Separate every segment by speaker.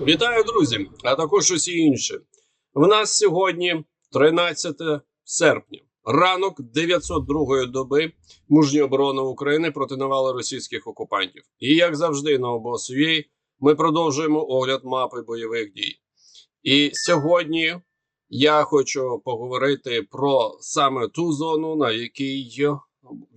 Speaker 1: Вітаю, друзі, а також усі інші. В нас сьогодні 13 серпня, ранок 902-ї доби мужньої оборони України проти навали російських окупантів. І як завжди, на обосвій ми продовжуємо огляд мапи бойових дій. І сьогодні я хочу поговорити про саме ту зону, на якій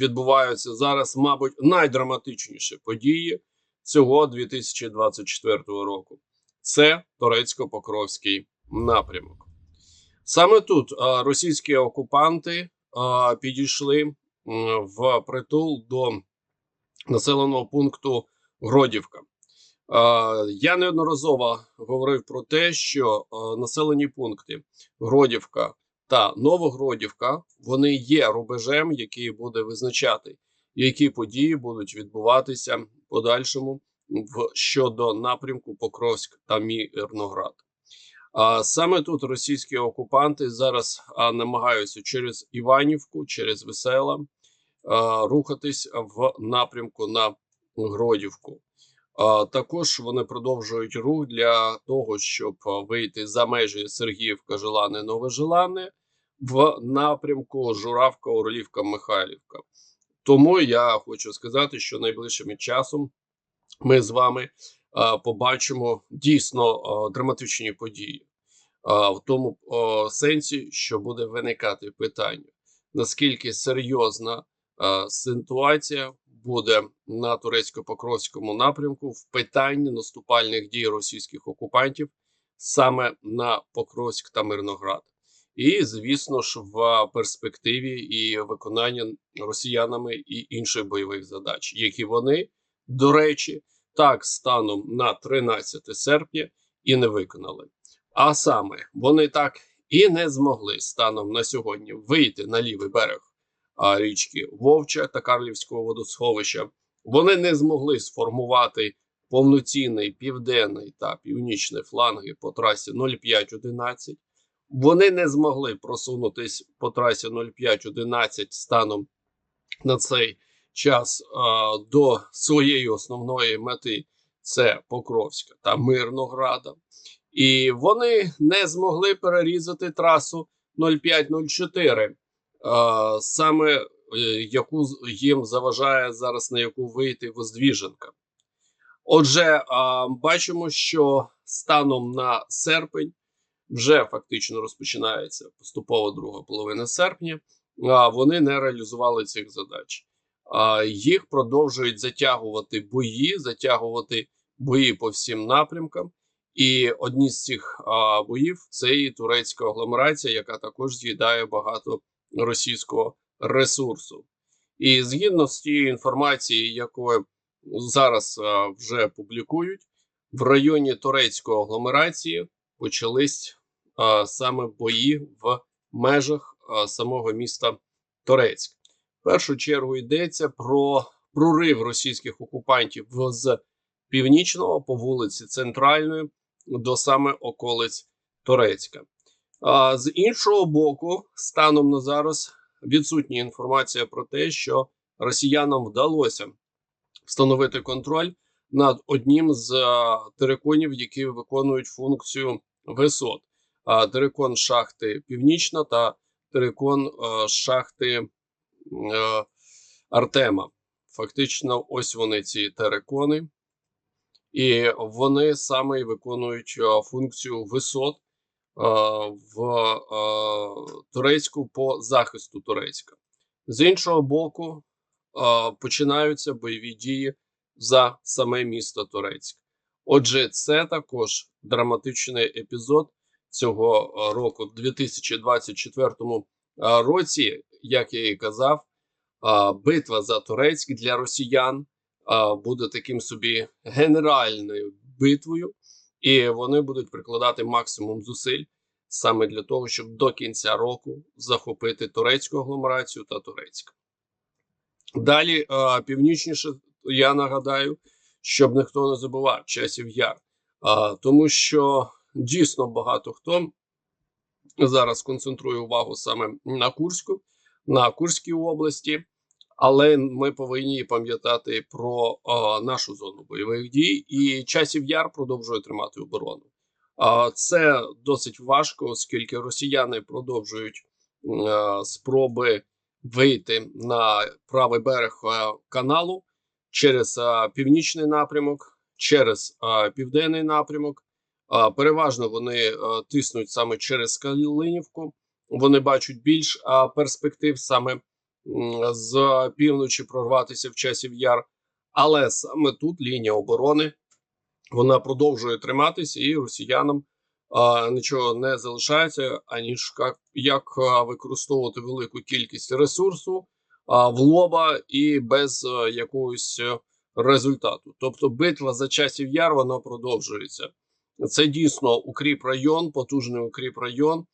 Speaker 1: відбуваються зараз, мабуть, найдраматичніші події цього 2024 року це Торецько-Покровський напрямок. Саме тут російські окупанти підійшли в притул до населеного пункту Гродівка. Я неодноразово говорив про те, що населені пункти Гродівка та Новогродівка вони є рубежем, який буде визначати, які події будуть відбуватися в подальшому щодо напрямку Покровськ та Мірноград. А саме тут російські окупанти зараз намагаються через Іванівку, через Весела рухатись в напрямку на Гродівку. Також вони продовжують рух для того, щоб вийти за межі Сергіївка, Желане, Нове Желане в напрямку Журавка, Орлівка, Михайлівка. Тому я хочу сказати, що найближчим часом ми з вами а, побачимо дійсно а, драматичні події, а, в тому сенсі, що буде виникати питання, наскільки серйозна ситуація буде на турецько-покровському напрямку в питанні наступальних дій російських окупантів саме на Покровськ та Мирноград. І, звісно ж, в перспективі і виконання росіянами і інших бойових задач, які вони до речі, так станом на 13 серпня і не виконали. А саме вони так і не змогли станом на сьогодні вийти на лівий берег річки Вовча та Карлівського водосховища. Вони не змогли сформувати повноцінний південний та північний фланги по трасі 0511. Вони не змогли просунутись по трасі 0511 станом на цей час а, до своєї основної мети це Покровська та Мирнограда, і вони не змогли перерізати трасу 0504, а, саме е, яку їм заважає зараз на яку вийти Воздвіженка. Отже, а, бачимо, що станом на серпень вже фактично розпочинається поступово друга половина серпня. А вони не реалізували цих задач їх продовжують затягувати бої, затягувати бої по всім напрямкам. І одні з цих а, боїв це і турецька агломерація, яка також з'їдає багато російського ресурсу. І згідно з тією інформацією, якою зараз а, вже публікують, в районі турецької агломерації почались а, саме бої в межах а, самого міста Торецьк. Першу чергу йдеться про прорив російських окупантів з північного по вулиці Центральної до саме околиць Торецька. А з іншого боку, станом на зараз відсутня інформація про те, що росіянам вдалося встановити контроль над одним з териконів, які виконують функцію висот. Терикон шахти Північна та терикон шахти Артема. Фактично, ось вони ці терикони, і вони саме виконують е, функцію висот е, в е, Турецьку по захисту Турецька. З іншого боку, е, починаються бойові дії за саме місто Турецьк. Отже, це також драматичний епізод цього е, року, в 2024 е, році, як я і казав, битва за Турецьк для росіян буде таким собі генеральною битвою, і вони будуть прикладати максимум зусиль саме для того, щоб до кінця року захопити турецьку агломерацію та Турецьк. Далі північніше, я нагадаю, щоб ніхто не забував часів яр, тому що дійсно багато хто зараз концентрує увагу саме на Курську, на Курській області. Але ми повинні пам'ятати про а, нашу зону бойових дій, і часів яр продовжує тримати оборону. А це досить важко, оскільки росіяни продовжують а, спроби вийти на правий берег а, каналу через а, північний напрямок, через а, південний напрямок. А, переважно вони а, тиснуть саме через Калинівку. Вони бачать більш перспектив саме з півночі прорватися в часів яр, але саме тут лінія оборони вона продовжує триматися, і росіянам а, нічого не залишається, аніж як, як використовувати велику кількість ресурсу а, в лоба і без а, якогось результату. Тобто, битва за часів яр вона продовжується. Це дійсно укріп район, потужний укріп район,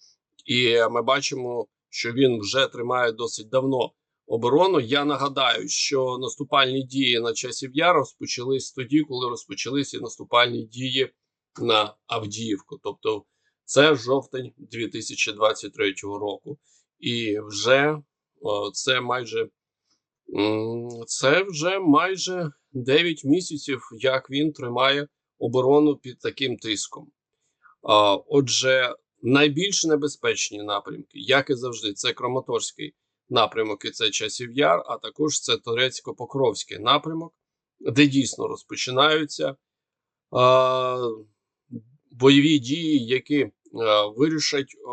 Speaker 1: і ми бачимо, що він вже тримає досить давно оборону. Я нагадаю, що наступальні дії на часів яр розпочались тоді, коли розпочалися наступальні дії на Авдіївку. Тобто, це жовтень 2023 року, і вже це майже це вже майже 9 місяців, як він тримає оборону під таким тиском. Отже, найбільш небезпечні напрямки, як і завжди, це Краматорський напрямок і це часів яр, а також це Торецько-Покровський напрямок, де дійсно розпочинаються бойові дії, які а, вирішать а,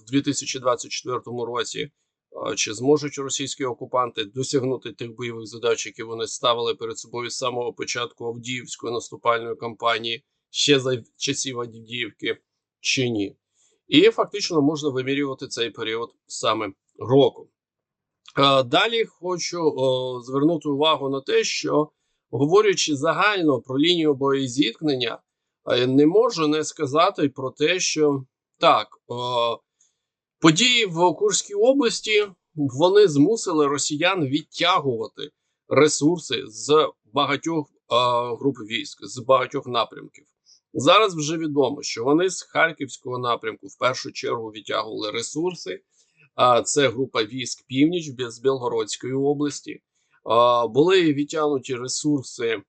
Speaker 1: в 2024 році. Чи зможуть російські окупанти досягнути тих бойових задач, які вони ставили перед собою з самого початку Авдіївської наступальної кампанії, ще за часів Авдіївки, чи ні? І фактично можна вимірювати цей період саме року. Е, Далі хочу звернути увагу на те, що говорячи загально про лінію боєзіткнення, е, не можу не сказати про те, що так, події в Курській області вони змусили росіян відтягувати ресурси з багатьох е, груп військ, з багатьох напрямків. Зараз вже відомо, що вони з Харківського напрямку в першу чергу відтягували ресурси. А це група військ північ з Білгородської області. Були відтягнуті ресурси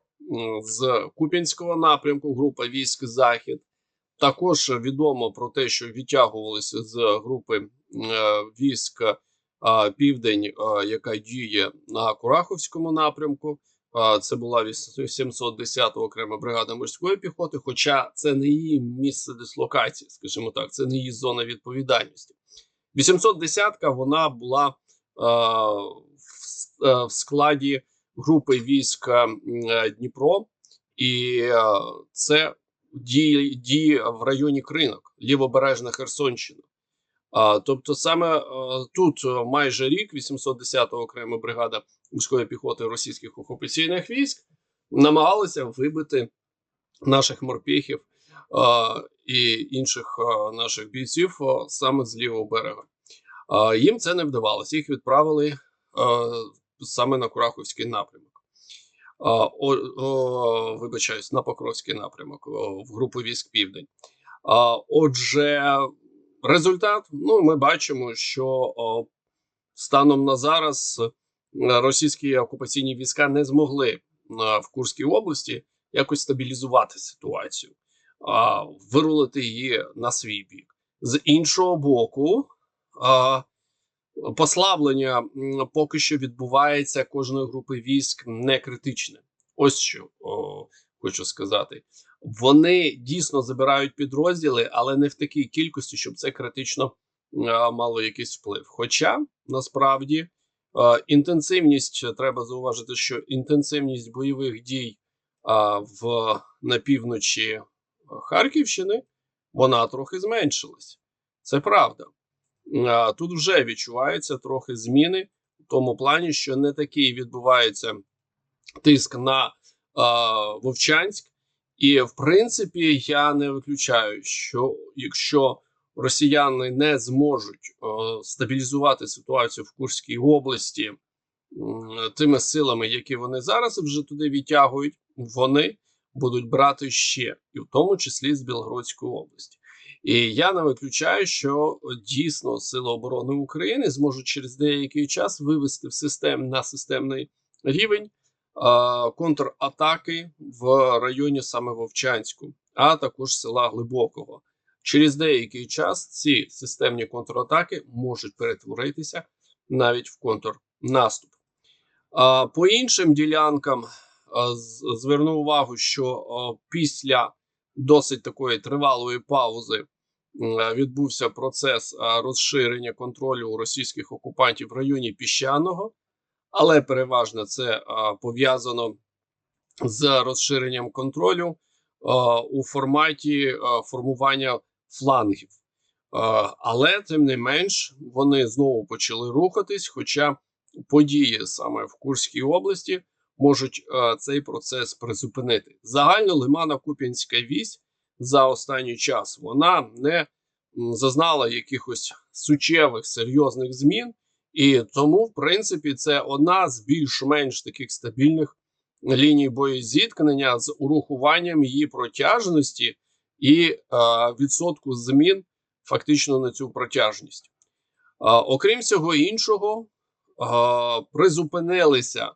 Speaker 1: з Куп'янського напрямку, група військ Захід. Також відомо про те, що відтягувалися з групи е, військ Південь, яка діє на Кураховському напрямку. Це була 710 окрема бригада морської піхоти. Хоча це не її місце дислокації, скажімо так, це не її зона відповідальності. 810-ка вона була е, в, е, в складі групи військ е, Дніпро, і е, це дії, дії в районі Кринок, лівобережна Херсонщина. Тобто, саме тут майже рік 810-та окрема бригада морської піхоти російських окупаційних військ намагалися вибити наших морпіхів і інших наших бійців саме з лівого берега. Їм це не вдавалося. Їх відправили саме на Кураховський напрямок. О, о, вибачаюсь, на Покровський напрямок в групу військ Південь. Отже, результат: ну, ми бачимо, що о, станом на зараз російські окупаційні війська не змогли а, в Курській області якось стабілізувати ситуацію, а, вирулити її на свій бік. З іншого боку, а, послаблення поки що відбувається кожної групи військ не критичне. Ось що о, хочу сказати. Вони дійсно забирають підрозділи, але не в такій кількості, щоб це критично а, мало якийсь вплив. Хоча насправді а, інтенсивність треба зауважити, що інтенсивність бойових дій а, в на півночі Харківщини вона трохи зменшилась. Це правда. Тут вже відчуваються трохи зміни в тому плані, що не такий відбувається тиск на Вовчанськ. І, в принципі, я не виключаю, що якщо росіяни не зможуть о, стабілізувати ситуацію в Курській області тими силами, які вони зараз вже туди відтягують, вони будуть брати ще, і в тому числі з Білгородської області. І я не виключаю, що дійсно Сили оборони України зможуть через деякий час вивести в систем на системний рівень контратаки в районі саме Вовчанську, а також села Глибокого. Через деякий час ці системні контратаки можуть перетворитися навіть в контрнаступ. По іншим ділянкам зверну увагу, що після досить такої тривалої паузи відбувся процес розширення контролю російських окупантів в районі піщаного, але переважно це пов'язано з розширенням контролю у форматі формування флангів. Але тим не менш вони знову почали рухатись. Хоча події саме в Курській області можуть цей процес призупинити. Загально лимана Куп'янська вісь за останній час вона не зазнала якихось суттєвих серйозних змін, і тому, в принципі, це одна з більш-менш таких стабільних ліній боєзіткнення з урахуванням її протяжності і е, відсотку змін фактично на цю протяжність. А, окрім всього іншого, а, призупинилися а,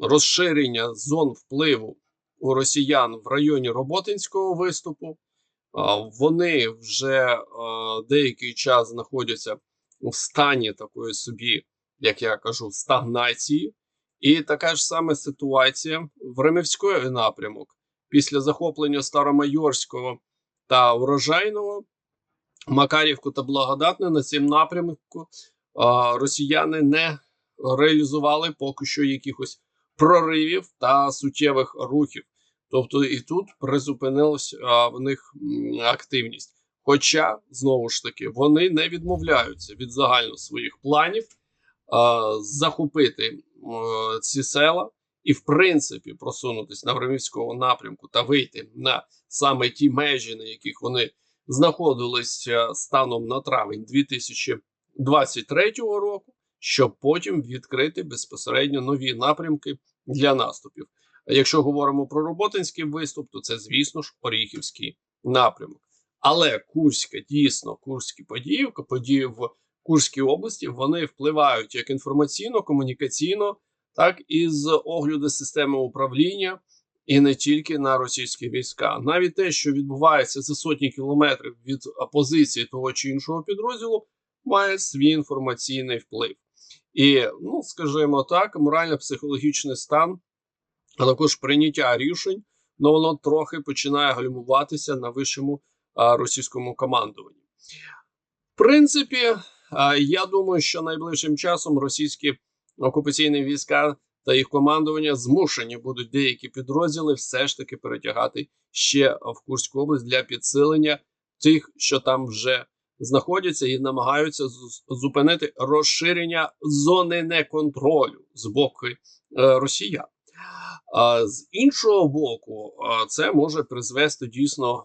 Speaker 1: розширення зон впливу у росіян в районі Роботинського виступу. А, вони вже а, деякий час знаходяться в стані такої собі, як я кажу, стагнації. І така ж сама ситуація в Ремівської напрямок після захоплення Старомайорського та Урожайного. Макарівку та Благодатне на цьому напрямку росіяни не реалізували поки що якихось проривів та суттєвих рухів. Тобто і тут призупинилась в них активність. Хоча, знову ж таки, вони не відмовляються від загально своїх планів а, захопити м, ці села і, в принципі, просунутися на Времівського напрямку та вийти на саме ті межі, на яких вони знаходилися станом на травень 2023 року, щоб потім відкрити безпосередньо нові напрямки для наступів. Якщо говоримо про Роботинський виступ, то це, звісно ж, Оріхівський напрямок. Але Курська, дійсно, Курські події, події в Курській області, вони впливають як інформаційно, комунікаційно, так і з огляду системи управління і не тільки на російські війська. Навіть те, що відбувається за сотні кілометрів від позиції того чи іншого підрозділу, має свій інформаційний вплив. І, ну скажімо так, морально-психологічний стан, а також прийняття рішень, ну воно трохи починає гальмуватися на вищому російському командуванні. В принципі, я думаю, що найближчим часом російські окупаційні війська та їх командування змушені будуть деякі підрозділи все ж таки перетягати ще в Курську область для підсилення тих, що там вже знаходяться, і намагаються зупинити розширення зони неконтролю з боку е, росіян. А з іншого боку, це може призвести дійсно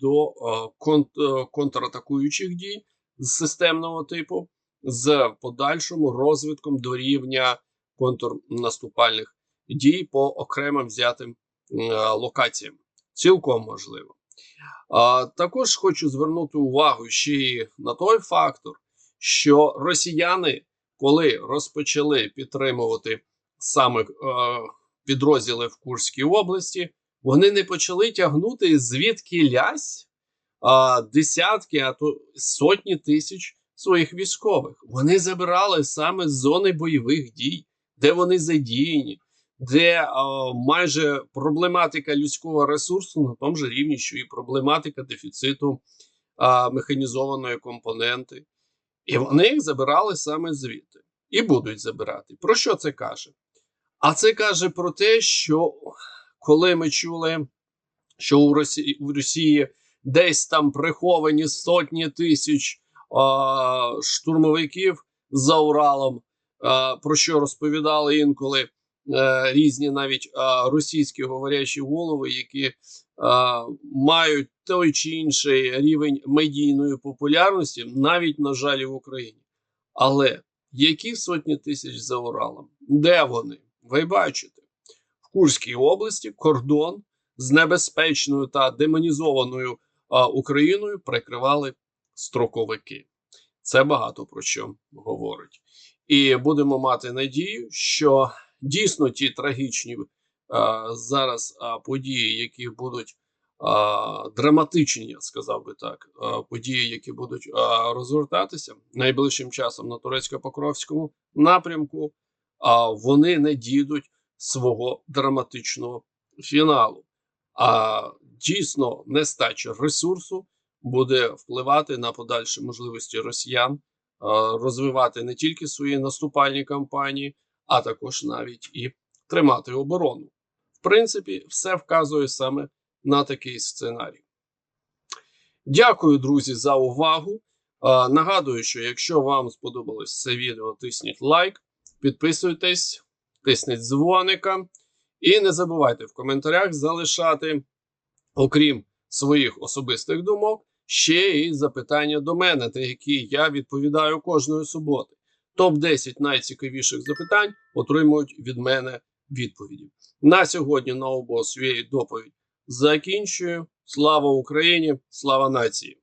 Speaker 1: до а, е, контратакуючих дій з системного типу з подальшим розвитком до рівня контрнаступальних дій по окремим взятим е, локаціям. Цілком можливо. Також хочу звернути увагу ще й на той фактор, що росіяни, коли розпочали підтримувати саме е, підрозділи в Курській області, вони не почали тягнути звідки лясь а, десятки, а то сотні тисяч своїх військових. Вони забирали саме з зони бойових дій, де вони задіяні, де а, майже проблематика людського ресурсу на тому ж рівні, що і проблематика дефіциту а, механізованої компоненти. І вони їх забирали саме звідти і будуть забирати. Про що це каже? А це каже про те, що коли ми чули, що у Росії, у Росії десь там приховані сотні тисяч а, штурмовиків за Уралом, а, про що розповідали інколи а, різні навіть а, російські говорячі голови, які а, мають той чи інший рівень медійної популярності, навіть, на жаль, в Україні. Але які сотні тисяч за Уралом? Де вони? Ви бачите, в Курській області кордон з небезпечною та демонізованою Україною прикривали строковики. Це багато про що говорить. І будемо мати надію, що дійсно ті трагічні а, зараз а, події, які будуть а, драматичні, я сказав би так, а, події, які будуть а, розгортатися найближчим часом на турецько-покровському напрямку, а вони не дійдуть свого драматичного фіналу. А дійсно нестача ресурсу буде впливати на подальші можливості росіян розвивати не тільки свої наступальні кампанії, а також навіть і тримати оборону. В принципі, все вказує саме на такий сценарій. Дякую, друзі, за увагу. Нагадую, що якщо вам сподобалось це відео, тисніть лайк, підписуйтесь, тисніть дзвоника. І не забувайте в коментарях залишати, окрім своїх особистих думок, ще і запитання до мене, на які я відповідаю кожної суботи. Топ 10 найцікавіших запитань отримують від мене відповіді. На сьогодні на обо свою доповідь закінчую. Слава Україні! Слава нації!